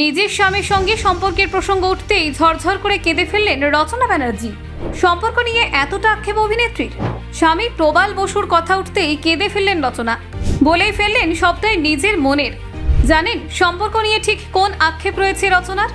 নিজের স্বামীর সঙ্গে সম্পর্কের প্রসঙ্গ উঠতেই ঝরঝর করে কেঁদে ফেললেন রচনা ব্যানার্জি। সম্পর্ক নিয়ে এতটা আক্ষেপ অভিনেত্রীর? স্বামী প্রবাল বসুর কথা উঠতেই কেঁদে ফেললেন রচনা। বলেই ফেললেন সবটাই নিজের মনের। জানেন সম্পর্ক নিয়ে ঠিক কোন আক্ষেপ রয়েছে রচনার?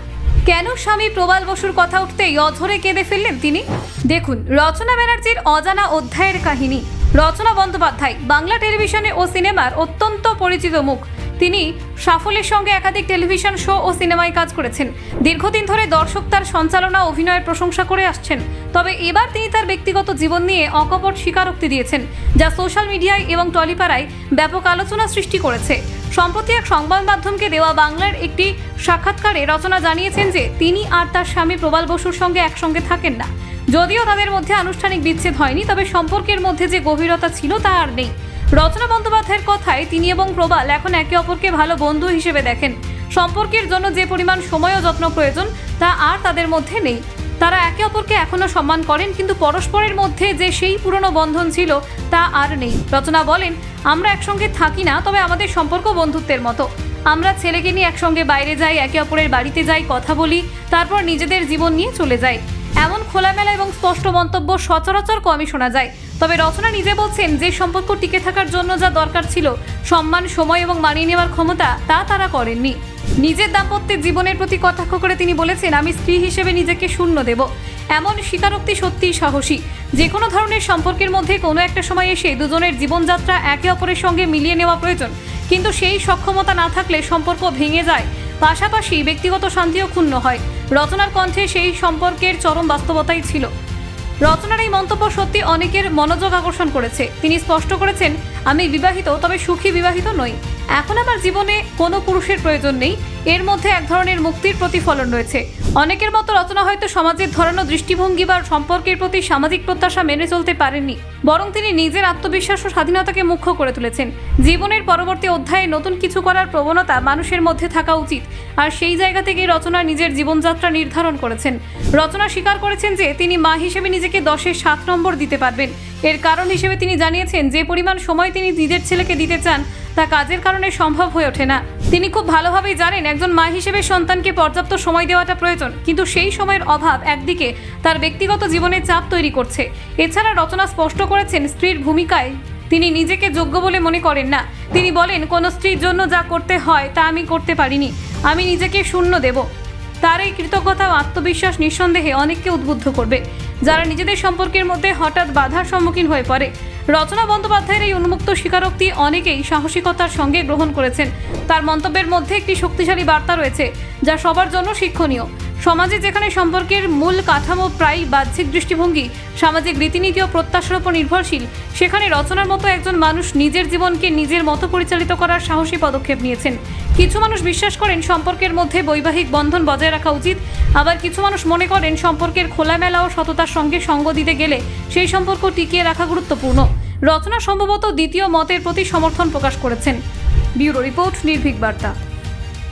কেন স্বামী প্রবাল বসুর কথা উঠতেই অঝরে কেঁদে ফেললেন তিনি? দেখুন, রচনা ব্যানার্জির অজানা অধ্যায়ের কাহিনী। রচনা বন্দ্যোপাধ্যায়, বাংলা টেলিভিশনে ও সিনেমার অত্যন্ত পরিচিত মুখ। তিনি সাফল্যের সঙ্গে একাধিক টেলিভিশন শো ও সিনেমায় কাজ করেছেন। দীর্ঘদিন ধরে দর্শক তার সঞ্চালনা অভিনয়ের প্রশংসা করে আসছেন। তবে এবার তিনি তার ব্যক্তিগত জীবন নিয়ে অকপট স্বীকারোক্তি দিয়েছেন, যা সোশ্যাল মিডিয়ায় এবং টলিপাড়ায় ব্যাপক আলোচনা সৃষ্টি করেছে। সম্প্রতি এক সংবাদ মাধ্যমকে দেওয়া বাংলার একটি সাক্ষাৎকারে রচনা জানিয়েছেন যে, তিনি আর তার স্বামী প্রবাল বসুর সঙ্গে একসঙ্গে থাকেন না। যদিও তাদের মধ্যে আনুষ্ঠানিক বিচ্ছেদ হয়নি, তবে সম্পর্কের মধ্যে যে গভীরতা ছিল তা আর নেই। রচনা বন্দ্যোপাধ্যায়ের কথায় তিনি এবং প্রবাল এখন একে অপরকে ভালো বন্ধু হিসেবে দেখেন। সম্পর্কের জন্য যে পরিমাণ সময় ও যত্ন প্রয়োজন, তা আর তাদের মধ্যে নেই। তারা একে অপরকে এখনও সম্মান করেন, কিন্তু পরস্পরের মধ্যে যে সেই পুরনো বন্ধন ছিল, তা আর নেই। রচনা বলেন, আমরা একসঙ্গে থাকি না, তবে আমাদের সম্পর্ক বন্ধুত্বের মতো। আমরা ছেলেকে নিয়ে একসঙ্গে বাইরে যাই, একে অপরের বাড়িতে যাই, কথা বলি, তারপর নিজেদের জীবন নিয়ে চলে যাই। এমন খোলামেলা এবং স্পষ্ট মন্তব্য সচরাচর কমই শোনা যায়। তবে রচনা নিজে বলছেন, যে সম্পর্ক টিকে থাকার জন্য যা দরকার ছিল, সম্মান, সময় এবং মানিয়ে নেওয়ার ক্ষমতা, তা তারা করেননি। নিজের দাম্পত্যের জীবনের প্রতি কটাক্ষ করে তিনি বলেছেন, আমি স্ত্রী হিসেবে নিজেকে শূন্য দেব। এমন স্বীকারোক্তি সত্যিই সাহসী। যে কোনো ধরনের সম্পর্কের মধ্যে কোনো একটা সময় এসে দুজনের জীবনযাত্রা একে অপরের সঙ্গে মিলিয়ে নেওয়া প্রয়োজন। কিন্তু সেই সক্ষমতা না থাকলে সম্পর্ক ভেঙে যায়। পাশাপাশি ব্যক্তিগত শান্তিও ক্ষুণ্ণ হয়। রচনার কণ্ঠে সেই সম্পর্কের চরম বাস্তবতাই ছিল। রচনার এই মন্তব্য সত্যি অনেকের মনোযোগ আকর্ষণ করেছে। তিনি স্পষ্ট করেছেন, আমি বিবাহিত, তবে সুখী বিবাহিত নই। এখন আমার জীবনে কোনো পুরুষের প্রয়োজন নেই। এর মধ্যে এক ধরনের মুক্তির প্রতিফলন রয়েছে। অনেকের মতো রচনা হয়তো সমাজের ধরানো দৃষ্টিভঙ্গি বা সম্পর্কের প্রতি সামাজিক প্রত্যাশা মেনে চলতে পারেননি, বরং তিনি নিজের আত্মবিশ্বাস ও স্বাধীনতাকে মুখ্য করে তুলেছেন। জীবনের পরবর্তী অধ্যায়ে নতুন কিছু করার প্রবণতা মানুষের মধ্যে থাকা উচিত, আর সেই জায়গা থেকে রচনা নিজের জীবনযাত্রা নির্ধারণ করেছেন। রচনা স্বীকার করেছেন যে, তিনি মা হিসেবে নিজেকে দশের সাত নম্বর দিতে পারবেন। এর কারণ হিসেবে তিনি জানিয়েছেন, যে পরিমাণ সময় তিনি নিজের ছেলেকে দিতে চান তা কাজের কারণে সম্ভব হয়ে ওঠে না। তিনি খুব ভালোভাবেই জানেন একজন মা হিসেবে সন্তানকে পর্যাপ্ত সময় দেওয়াটা প্রয়োজন, কিন্তু সেই সময়ের অভাব একদিকে তার ব্যক্তিগত জীবনে চাপ তৈরি করছে। এছাড়া রচনা স্পষ্ট করেছেন স্ত্রীর ভূমিকায়। তিনি নিজেকে যোগ্য বলে মনে করেন না। তিনি বলেন, কোনো স্ত্রীর জন্য যা করতে হয় তা আমি করতে পারিনি। আমি নিজেকে শূন্য দেব। তার এই কৃতজ্ঞতা ও আত্মবিশ্বাস নিঃসন্দেহে অনেককে উদ্বুদ্ধ করবে। যারা নিজেদের সম্পর্কের মধ্যে হঠাৎ বাধার সম্মুখীন হয়ে পড়ে রচনা বন্দ্যোপাধ্যায়ের এই উন্মুক্ত স্বীকারোক্তি অনেকেই সাহসিকতার সঙ্গে গ্রহণ করেছেন। তার মন্তব্যের মধ্যে একটি শক্তিশালী বার্তা রয়েছে, যা সবার জন্য শিক্ষণীয়। সমাজে যেখানে সম্পর্কের মূল কাঠামো প্রায় বাহ্যিক দৃষ্টিভঙ্গি, সামাজিক রীতিনীতি ও প্রত্যাশার উপর নির্ভরশীল, সেখানে রচনার মতো একজন মানুষ নিজের জীবনকে নিজের মতো পরিচালিত করার সাহসী পদক্ষেপ নিয়েছেন। কিছু মানুষ বিশ্বাস করেন সম্পর্কের মধ্যে বৈবাহিক বন্ধন বজায় রাখা উচিত, আবার কিছু মানুষ মনে করেন সম্পর্কের খোলামেলা ও সততার সঙ্গে সঙ্গ দিতে গেলে সেই সম্পর্ক টিকিয়ে রাখা গুরুত্বপূর্ণ। রচনা সম্ভবত দ্বিতীয় মতের প্রতি সমর্থন প্রকাশ করেছেন। ব্যুরো রিপোর্ট নির্ভীক বার্তা।